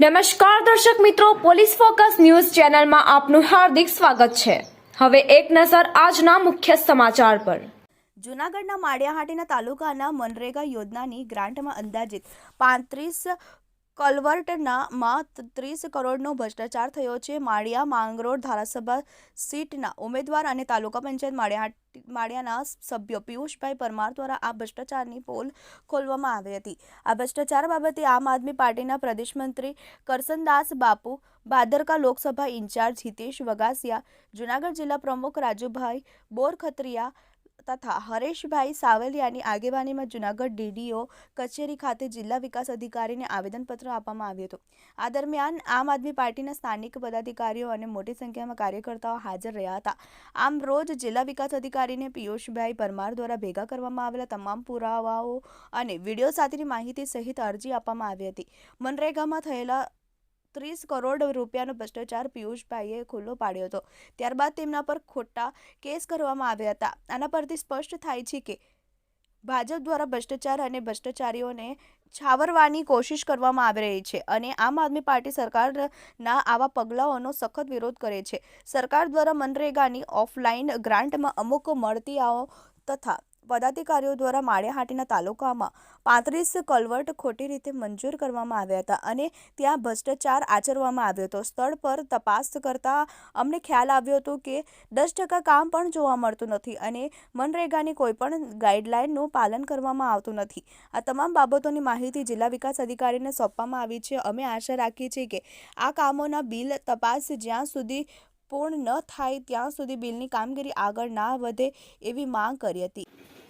નમસ્કાર દર્શક મિત્રો, પોલીસ ફોકસ ન્યૂઝ ચેનલમાં આપનું હાર્દિક સ્વાગત છે. હવે એક નજર આજના મુખ્ય સમાચાર પર. જૂનાગઢના માળિયાહાટીના તાલુકાના મનરેગા યોજનાની ગ્રાન્ટમાં અંદાજિત પાંત્રીસ કલવર્ટના માં ત્રીસ કરોડનો ભ્રષ્ટાચાર થયો છે. માળિયા, માંગરોળ ધારાસભા સીટના ઉમેદવાર અને તાલુકા પંચાયત માળિયા માળિયાના સભ્યો પિયુષભાઈ પરમાર દ્વારા આ ભ્રષ્ટાચારની પોલ ખોલવામાં આવી હતી. આ ભ્રષ્ટાચાર બાબતે આમ આદમી પાર્ટીના પ્રદેશ મંત્રી કરસનદાસ બાપુ, ભાદરકા લોકસભા ઇન્ચાર્જ હિતેશ વગાસિયા જૂનાગઢ જિલ્લા પ્રમુખ રાજુભાઈ બોરખત્રિયા તથા હરેશભાઈ સાવલિયાની આગેવાનીમાં જૂનાગઢ ડીડીઓ કચેરી ખાતે જિલ્લા વિકાસ અધિકારીને આવેદનપત્ર આપવામાં આવ્યું હતું. આ દરમિયાન આમ આદમી પાર્ટીના સ્થાનિક પદાધિકારીઓ અને મોટી સંખ્યામાં કાર્યકર્તાઓ હાજર રહ્યા હતા. આમ રોજ જિલ્લા વિકાસ અધિકારીને પિયુષભાઈ પરમાર દ્વારા ભેગા કરવામાં આવેલા તમામ પુરાવાઓ અને વીડિયો સાથેની માહિતી સહિત અરજી આપવામાં આવી હતી. મનરેગામાં થયેલા ત્રીસ કરોડ રૂપિયાનો ભ્રષ્ટાચાર પિયુષભાઈએ ખુલ્લો પાડ્યો હતો. ત્યારબાદ તેમના પર ખોટા કેસ કરવામાં આવ્યા હતા. આના પરથી સ્પષ્ટ થાય છે કે ભાજપ દ્વારા ભ્રષ્ટાચાર અને ભ્રષ્ટાચારીઓને છાવરવાની કોશિશ કરવામાં આવી રહી છે અને આમ આદમી પાર્ટી સરકારના આવા પગલાઓનો સખત વિરોધ કરે છે. સરકાર દ્વારા મનરેગાની ઓફલાઈન ગ્રાન્ટમાં અમુક મળતીઓ તથા પદાધિકારીઓ દ્વારા માળિયાહાટીના તાલુકામાં પાંત્રીસ કલવર્ટ ખોટી રીતે મંજૂર કરવામાં આવ્યા હતા અને ત્યાં ભ્રષ્ટાચાર આચરવામાં આવ્યો હતો. સ્થળ પર તપાસ કરતાં અમને ખ્યાલ આવ્યો હતો કે દસ ટકા કામ પણ જોવા મળતું નથી અને મનરેગાની કોઈ પણ ગાઈડલાઇનનું પાલન કરવામાં આવતું નથી. આ તમામ બાબતોની માહિતી જિલ્લા વિકાસ અધિકારીને સોંપવામાં આવી છે. અમે આશા રાખીએ છીએ કે આ કામોના બિલ તપાસ જ્યાં સુધી પૂર્ણ ન થાય ત્યાં સુધી બિલની કામગીરી આગળ ના વધે એવી માંગ કરી હતી.